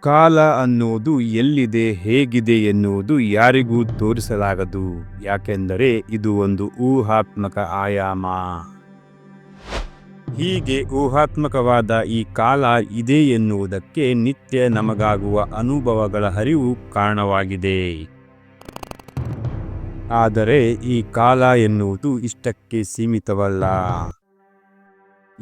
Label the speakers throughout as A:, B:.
A: ಕಾಲ ಅನ್ನುವುದು ಎಲ್ಲಿದೆ, ಹೇಗಿದೆ ಎನ್ನುವುದು ಯಾರಿಗೂ ತೋರಿಸಲಾಗದು. ಯಾಕೆಂದರೆ ಇದು ಒಂದು ಊಹಾತ್ಮಕ ಆಯಾಮ. ಹೀಗೆ ಊಹಾತ್ಮಕವಾದ ಈ ಕಾಲ ಇದೆ ಎನ್ನುವುದಕ್ಕೆ ನಿತ್ಯ ನಮಗಾಗುವ ಅನುಭವಗಳ ಹರಿವು ಕಾರಣವಾಗಿದೆ. ಆದರೆ ಈ ಕಾಲ ಎನ್ನುವುದು ಇಷ್ಟಕ್ಕೆ ಸೀಮಿತವಲ್ಲ.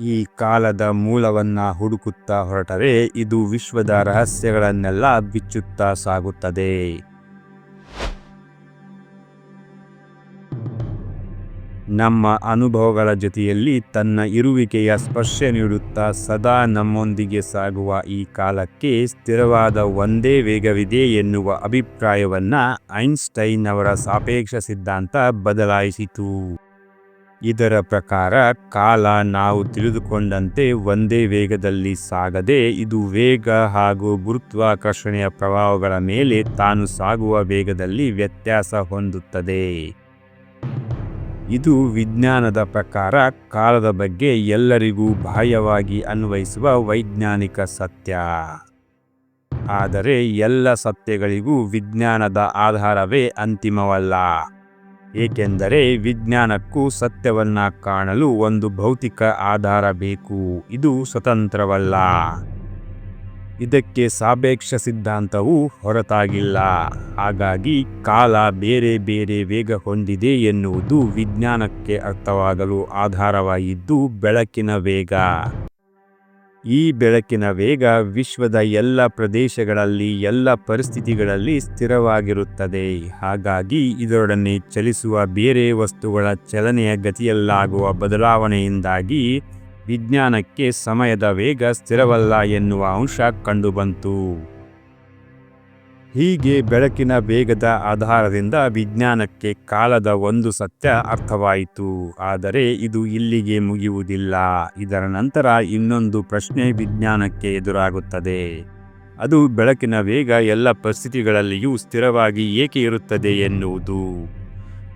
A: ಈ ಕಾಲದ ಮೂಲವನ್ನ ಹುಡುಕುತ್ತಾ ಹೊರಟರೆ ಇದು ವಿಶ್ವದ ರಹಸ್ಯಗಳನ್ನೆಲ್ಲ ಬಿಚ್ಚುತ್ತಾ ಸಾಗುತ್ತದೆ. ನಮ್ಮ ಅನುಭವಗಳ ಜೊತೆಯಲ್ಲಿ ತನ್ನ ಇರುವಿಕೆಯ ಸ್ಪರ್ಶ ನೀಡುತ್ತಾ ಸದಾ ನಮ್ಮೊಂದಿಗೆ ಸಾಗುವ ಈ ಕಾಲಕ್ಕೆ ಸ್ಥಿರವಾದ ಒಂದೇ ವೇಗವಿದೆ ಎನ್ನುವ ಅಭಿಪ್ರಾಯವನ್ನು ಐನ್ಸ್ಟೈನ್ ಅವರ ಸಾಪೇಕ್ಷ ಸಿದ್ಧಾಂತ ಬದಲಾಯಿಸಿತು. ಇದರ ಪ್ರಕಾರ ಕಾಲ ನಾವು ತಿಳಿದುಕೊಂಡಂತೆ ಒಂದೇ ವೇಗದಲ್ಲಿ ಸಾಗದೆ ಇದು ವೇಗ ಹಾಗೂ ಗುರುತ್ವಾಕರ್ಷಣೆಯ ಪ್ರಭಾವಗಳ ಮೇಲೆ ತಾನು ಸಾಗುವ ವೇಗದಲ್ಲಿ ವ್ಯತ್ಯಾಸ ಹೊಂದುತ್ತದೆ. ಇದು ವಿಜ್ಞಾನದ ಪ್ರಕಾರ ಕಾಲದ ಬಗ್ಗೆ ಎಲ್ಲರಿಗೂ ಬಾಹ್ಯವಾಗಿ ಅನ್ವಯಿಸುವ ವೈಜ್ಞಾನಿಕ ಸತ್ಯ. ಆದರೆ ಎಲ್ಲ ಸತ್ಯಗಳಿಗೂ ವಿಜ್ಞಾನದ ಆಧಾರವೇ ಅಂತಿಮವಲ್ಲ. ಏಕೆಂದರೆ ವಿಜ್ಞಾನಕ್ಕೂ ಸತ್ಯವನ್ನ ಕಾಣಲು ಒಂದು ಭೌತಿಕ ಆಧಾರ ಬೇಕು. ಇದು ಸ್ವತಂತ್ರವಲ್ಲ. ಇದಕ್ಕೆ ಸಾಪೇಕ್ಷ ಸಿದ್ಧಾಂತವು ಹೊರತಾಗಿಲ್ಲ. ಹಾಗಾಗಿ ಕಾಲ ಬೇರೆ ಬೇರೆ ವೇಗ ಹೊಂದಿದೆ ಎನ್ನುವುದು ವಿಜ್ಞಾನಕ್ಕೆ ಅರ್ಥವಾಗಲು ಆಧಾರವಾಗಿದ್ದು ಬೆಳಕಿನ ವೇಗ. ಈ ಬೆಳಕಿನ ವೇಗ ವಿಶ್ವದ ಎಲ್ಲ ಪ್ರದೇಶಗಳಲ್ಲಿ, ಎಲ್ಲ ಪರಿಸ್ಥಿತಿಗಳಲ್ಲಿ ಸ್ಥಿರವಾಗಿರುತ್ತದೆ. ಹಾಗಾಗಿ ಇದರೊಡನೆ ಚಲಿಸುವ ಬೇರೆ ವಸ್ತುಗಳ ಚಲನೆಯ ಗತಿಯಲ್ಲಾಗುವ ಬದಲಾವಣೆಯಿಂದಾಗಿ ವಿಜ್ಞಾನಕ್ಕೆ ಸಮಯದ ವೇಗ ಸ್ಥಿರವಲ್ಲ ಎನ್ನುವ ಅಂಶ ಕಂಡುಬಂತು. ಹೀಗೆ ಬೆಳಕಿನ ವೇಗದ ಆಧಾರದಿಂದ ವಿಜ್ಞಾನಕ್ಕೆ ಕಾಲದ ಒಂದು ಸತ್ಯ ಅರ್ಥವಾಯಿತು. ಆದರೆ ಇದು ಇಲ್ಲಿಗೆ ಮುಗಿಯುವುದಿಲ್ಲ. ಇದರ ನಂತರ ಇನ್ನೊಂದು ಪ್ರಶ್ನೆ ವಿಜ್ಞಾನಕ್ಕೆ ಎದುರಾಗುತ್ತದೆ. ಅದು ಬೆಳಕಿನ ವೇಗ ಎಲ್ಲ ಪರಿಸ್ಥಿತಿಗಳಲ್ಲಿಯೂ ಸ್ಥಿರವಾಗಿ ಏಕೆ ಇರುತ್ತದೆ ಎನ್ನುವುದು.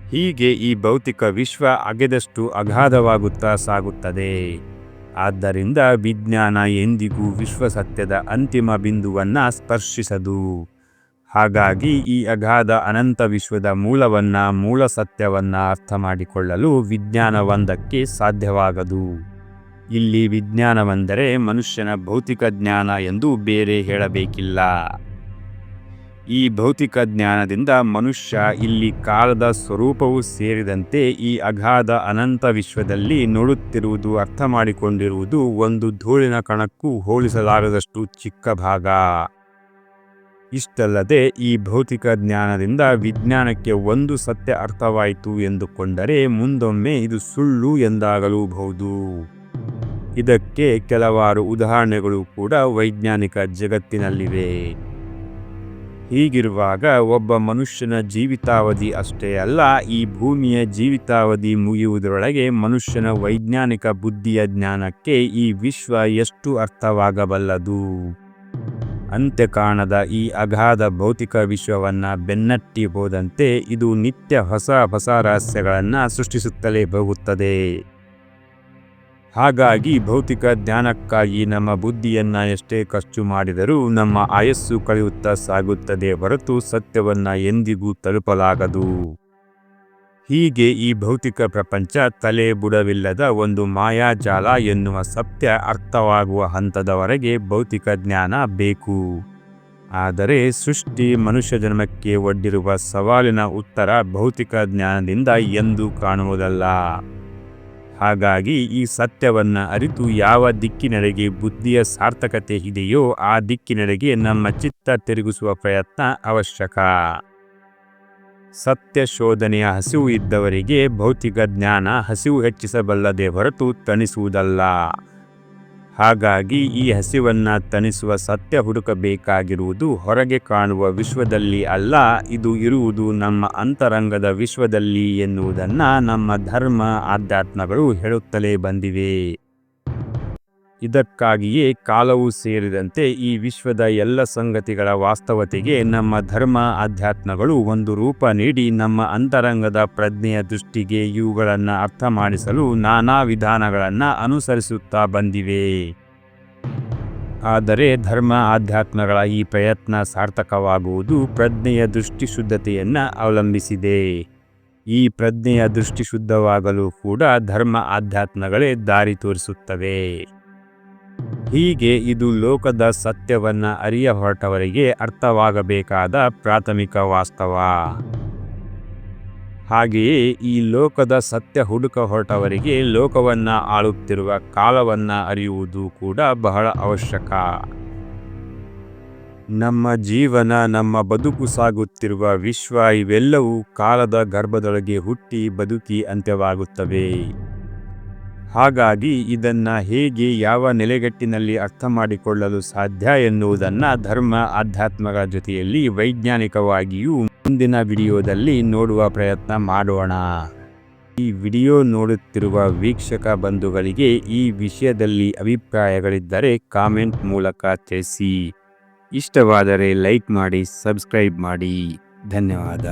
A: ಹೀಗೆ ಈ ಭೌತಿಕ ವಿಶ್ವ ಅಗೆದಷ್ಟು ಅಗಾಧವಾಗುತ್ತಾ ಸಾಗುತ್ತದೆ. ಆದ್ದರಿಂದ ವಿಜ್ಞಾನ ಎಂದಿಗೂ ವಿಶ್ವ ಸತ್ಯದ ಅಂತಿಮ ಬಿಂದುವನ್ನು ಸ್ಪರ್ಶಿಸದು. ಹಾಗಾಗಿ ಈ ಅಗಾಧ ಅನಂತ ವಿಶ್ವದ ಮೂಲವನ್ನ ಮೂಲ ಸತ್ಯವನ್ನ ಅರ್ಥ ಮಾಡಿಕೊಳ್ಳಲು ವಿಜ್ಞಾನವೊಂದಕ್ಕೆ ಸಾಧ್ಯವಾಗದು. ಇಲ್ಲಿ ವಿಜ್ಞಾನವೆಂದರೆ ಮನುಷ್ಯನ ಭೌತಿಕ ಜ್ಞಾನ ಎಂದು ಬೇರೆ ಹೇಳಬೇಕಿಲ್ಲ. ಈ ಭೌತಿಕ ಜ್ಞಾನದಿಂದ ಮನುಷ್ಯ ಇಲ್ಲಿ ಕಾಲದ ಸ್ವರೂಪವೂ ಸೇರಿದಂತೆ ಈ ಅಗಾಧ ಅನಂತ ವಿಶ್ವದಲ್ಲಿ ನೋಡುತ್ತಿರುವುದು ಅರ್ಥ ಮಾಡಿಕೊಂಡಿರುವುದು ಒಂದು ಧೂಳಿನ ಕಣಕ್ಕೂ ಹೋಲಿಸಲಾಗದಷ್ಟು ಚಿಕ್ಕ ಭಾಗ. ಇಷ್ಟಲ್ಲದೆ ಈ ಭೌತಿಕ ಜ್ಞಾನದಿಂದ ವಿಜ್ಞಾನಕ್ಕೆ ಒಂದು ಸತ್ಯ ಅರ್ಥವಾಯಿತು ಎಂದುಕೊಂಡರೆ ಮುಂದೊಮ್ಮೆ ಇದು ಸುಳ್ಳು ಎಂದಾಗಲೂಬಹುದು. ಇದಕ್ಕೆ ಕೆಲವಾರು ಉದಾಹರಣೆಗಳು ಕೂಡ ವೈಜ್ಞಾನಿಕ ಜಗತ್ತಿನಲ್ಲಿವೆ. ಹೀಗಿರುವಾಗ ಒಬ್ಬ ಮನುಷ್ಯನ ಜೀವಿತಾವಧಿ ಅಷ್ಟೇ ಅಲ್ಲ, ಈ ಭೂಮಿಯ ಜೀವಿತಾವಧಿ ಮುಗಿಯುವುದರೊಳಗೆ ಮನುಷ್ಯನ ವೈಜ್ಞಾನಿಕ ಬುದ್ಧಿಯ ಜ್ಞಾನಕ್ಕೆ ಈ ವಿಶ್ವ ಎಷ್ಟು ಅರ್ಥವಾಗಬಲ್ಲದು? ಅಂತ್ಯ ಕಾಣದ ಈ ಅಗಾಧ ಭೌತಿಕ ವಿಶ್ವವನ್ನ ಬೆನ್ನಟ್ಟಿ ಹೋದಂತೆ ಇದು ನಿತ್ಯ ಹೊಸ ಹೊಸ ರಹಸ್ಯಗಳನ್ನು ಸೃಷ್ಟಿಸುತ್ತಲೇ ಹೋಗುತ್ತದೆ ಹಾಗಾಗಿ ಭೌತಿಕ ಜ್ಞಾನಕ್ಕಾಗಿ ನಮ್ಮ ಬುದ್ಧಿಯನ್ನು ಎಷ್ಟೇ ಖರ್ಚು ಮಾಡಿದರೂ ನಮ್ಮ ಆಯಸ್ಸು ಕಳೆಯುತ್ತಾ ಸಾಗುತ್ತದೆ ಹೊರತು ಸತ್ಯವನ್ನ ಎಂದಿಗೂ ತಲುಪಲಾಗದು. ಹೀಗೆ ಈ ಭೌತಿಕ ಪ್ರಪಂಚ ತಲೆ ಬುಡವಿಲ್ಲದ ಒಂದು ಮಾಯಾಜಾಲ ಎನ್ನುವ ಸತ್ಯ ಅರ್ಥವಾಗುವ ಹಂತದವರೆಗೆ ಭೌತಿಕ ಜ್ಞಾನ ಬೇಕು. ಆದರೆ ಸೃಷ್ಟಿ ಮನುಷ್ಯ ಜನ್ಮಕ್ಕೆ ಒಡ್ಡಿರುವ ಸವಾಲಿನ ಉತ್ತರ ಭೌತಿಕ ಜ್ಞಾನದಿಂದ ಎಂದೂ ಕಾಣುವುದಲ್ಲ. ಹಾಗಾಗಿ ಈ ಸತ್ಯವನ್ನ ಅರಿತು ಯಾವ ದಿಕ್ಕಿನೆಡೆಗೆ ಬುದ್ಧಿಯ ಸಾರ್ಥಕತೆ ಇದೆಯೋ ಆ ದಿಕ್ಕಿನೆಡೆಗೆ ನಮ್ಮ ಚಿತ್ತ ತಿರುಗಿಸುವ ಪ್ರಯತ್ನ ಅವಶ್ಯಕ. ಸತ್ಯ ಶೋಧನೆಯ ಹಸಿವು ಇದ್ದವರಿಗೆ ಭೌತಿಕ ಜ್ಞಾನ ಹಸಿವು ಹೆಚ್ಚಿಸಬಲ್ಲದೆ ಹೊರತು ತಣಿಸುವುದಲ್ಲ. ಹಾಗಾಗಿ ಈ ಹಸಿವನ್ನ ತಣಿಸುವ ಸತ್ಯ ಹುಡುಕಬೇಕಾಗಿರುವುದು ಹೊರಗೆ ಕಾಣುವ ವಿಶ್ವದಲ್ಲಿ ಅಲ್ಲ, ಇದು ಇರುವುದು ನಮ್ಮ ಅಂತರಂಗದ ವಿಶ್ವದಲ್ಲಿ ಎನ್ನುವುದನ್ನು ನಮ್ಮ ಧರ್ಮ ಆಧ್ಯಾತ್ಮಗಳು ಹೇಳುತ್ತಲೇ ಬಂದಿವೆ. ಇದಕ್ಕಾಗಿಯೇ ಕಾಲವು ಸೇರಿದಂತೆ ಈ ವಿಶ್ವದ ಎಲ್ಲ ಸಂಗತಿಗಳ ವಾಸ್ತವತೆಗೆ ನಮ್ಮ ಧರ್ಮ, ಆಧ್ಯಾತ್ಮಗಳು ಒಂದು ರೂಪ ನೀಡಿ ನಮ್ಮ ಅಂತರಂಗದ ಪ್ರಜ್ಞೆಯ ದೃಷ್ಟಿಗೆ ಇವುಗಳನ್ನು ಅರ್ಥ ಮಾಡಿಸಲು ನಾನಾ ವಿಧಾನಗಳನ್ನು ಅನುಸರಿಸುತ್ತಾ ಬಂದಿವೆ. ಆದರೆ ಧರ್ಮ, ಆಧ್ಯಾತ್ಮಗಳ ಈ ಪ್ರಯತ್ನ ಸಾರ್ಥಕವಾಗುವುದು ಪ್ರಜ್ಞೆಯ ದೃಷ್ಟಿಶುದ್ಧತೆಯನ್ನು ಅವಲಂಬಿಸಿದೆ. ಈ ಪ್ರಜ್ಞೆಯ ದೃಷ್ಟಿಶುದ್ಧವಾಗಲು ಕೂಡ ಧರ್ಮ, ಆಧ್ಯಾತ್ಮಗಳೇ ದಾರಿ ತೋರಿಸುತ್ತವೆ. ಹೀಗೆ ಇದು ಲೋಕದ ಸತ್ಯವನ್ನ ಅರಿಯ ಹೊರಟವರಿಗೆ ಅರ್ಥವಾಗಬೇಕಾದ ಪ್ರಾಥಮಿಕ ವಾಸ್ತವ. ಹಾಗೆಯೇ ಈ ಲೋಕದ ಸತ್ಯ ಹುಡುಕ ಹೊರಟವರಿಗೆ ಲೋಕವನ್ನ ಆಳುತ್ತಿರುವ ಕಾಲವನ್ನ ಅರಿಯುವುದು ಕೂಡ ಬಹಳ ಅವಶ್ಯಕ. ನಮ್ಮ ಜೀವನ, ನಮ್ಮ ಬದುಕು ಸಾಗುತ್ತಿರುವ ವಿಶ್ವ ಇವೆಲ್ಲವೂ ಕಾಲದ ಗರ್ಭದೊಳಗೆ ಹುಟ್ಟಿ ಬದುಕಿ ಅಂತ್ಯವಾಗುತ್ತವೆ. ಹಾಗಾಗಿ ಇದನ್ನ ಹೇಗೆ ಯಾವ ನೆಲೆಗಟ್ಟಿನಲ್ಲಿ ಅರ್ಥ ಮಾಡಿಕೊಳ್ಳಲು ಸಾಧ್ಯ ಎನ್ನುವುದನ್ನು ಧರ್ಮ ಆಧ್ಯಾತ್ಮಗಳ ಜೊತೆಯಲ್ಲಿ ವೈಜ್ಞಾನಿಕವಾಗಿಯೂ ಮುಂದಿನ ವಿಡಿಯೋದಲ್ಲಿ ನೋಡುವ ಪ್ರಯತ್ನ ಮಾಡೋಣ. ಈ ವಿಡಿಯೋ ನೋಡುತ್ತಿರುವ ವೀಕ್ಷಕ ಬಂಧುಗಳಿಗೆ ಈ ವಿಷಯದಲ್ಲಿ ಅಭಿಪ್ರಾಯಗಳಿದ್ದರೆ ಕಾಮೆಂಟ್ ಮೂಲಕ ತಿಳಿಸಿ. ಇಷ್ಟವಾದರೆ ಲೈಕ್ ಮಾಡಿ, ಸಬ್ಸ್ಕ್ರೈಬ್ ಮಾಡಿ. ಧನ್ಯವಾದ.